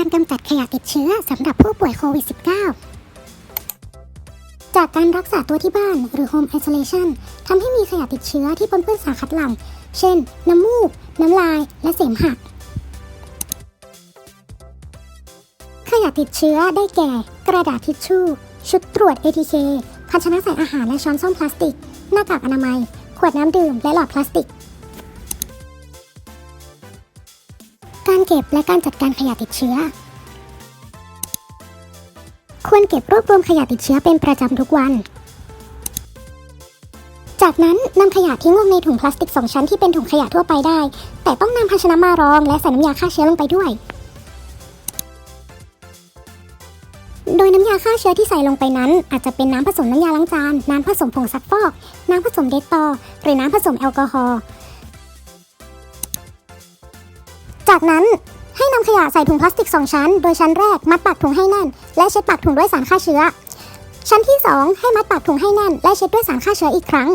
การกำจัดขยะติดเชื้อสำหรับผู้ป่วยโควิด -19 จากการรักษาตัวที่บ้านหรือ Home Isolation ทำให้มีขยะติดเชื้อที่ปนเปื้อนสารคัดหลั่ง เช่น น้ำมูก น้ำลาย และเสมหะขยะติดเชื้อได้แก่ กระดาษทิชชู่ ชุดตรวจ ATK ภาชนะใส่อาหารและช้อนส้อมพลาสติก หน้ากากอนามัย ขวดน้ำดื่ม และหลอดพลาสติก เก็บและการจัดการขยะติดเชื้อ ควรเก็บรวบรวมขยะติดเชื้อเป็นประจำทุกวัน จากนั้นนำขยะทิ้งลงในถุงพลาสติกสองชั้นที่เป็นถุงขยะทั่วไปได้ แต่ต้องนำภาชนะมารองและใส่น้ำยาฆ่าเชื้อลงไปด้วย โดยน้ำยาฆ่าเชื้อที่ใส่ลงไปนั้น อาจจะเป็นน้ำผสมน้ำยาล้างจาน น้ำผสมผงซักฟอก น้ำผสมเดตตอหรือน้ำผสมแอลกอฮอล์ จากนั้นให้นำขยะใส่ถุงพลาสติก 2 ชั้น โดยชั้นแรกมัดปากถุงให้แน่น และเช็ดปากถุงด้วยสารฆ่าเชื้อ ชั้นที่ 2 ให้มัดปากถุงให้แน่น และเช็ดด้วยสารฆ่าเชื้ออีกครั้ง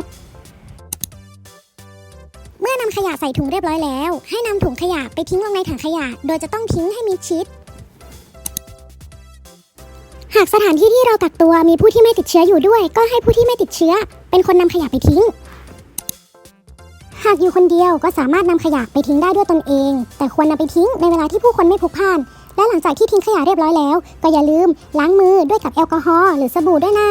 เมื่อนำขยะใส่ถุงเรียบร้อยแล้ว ให้นำถุงขยะไปทิ้งลงในถังขยะ โดยจะต้องทิ้งให้มิดชิด หากสถานที่ที่เรากักตัวมีผู้ที่ไม่ติดเชื้ออยู่ด้วย ก็ให้ผู้ที่ไม่ติดเชื้อ เป็นคนนำขยะไปทิ้ง หากอยู่คนเดียวก็สามารถนำขยะไปทิ้งได้ด้วยตนเอง แต่ควรนำไปทิ้งในเวลาที่ผู้คนไม่พลุกพล่าน และหลังจากที่ทิ้งขยะเรียบร้อยแล้ว ก็อย่าลืมล้างมือด้วยกับแอลกอฮอล์หรือสบู่ด้วยนะ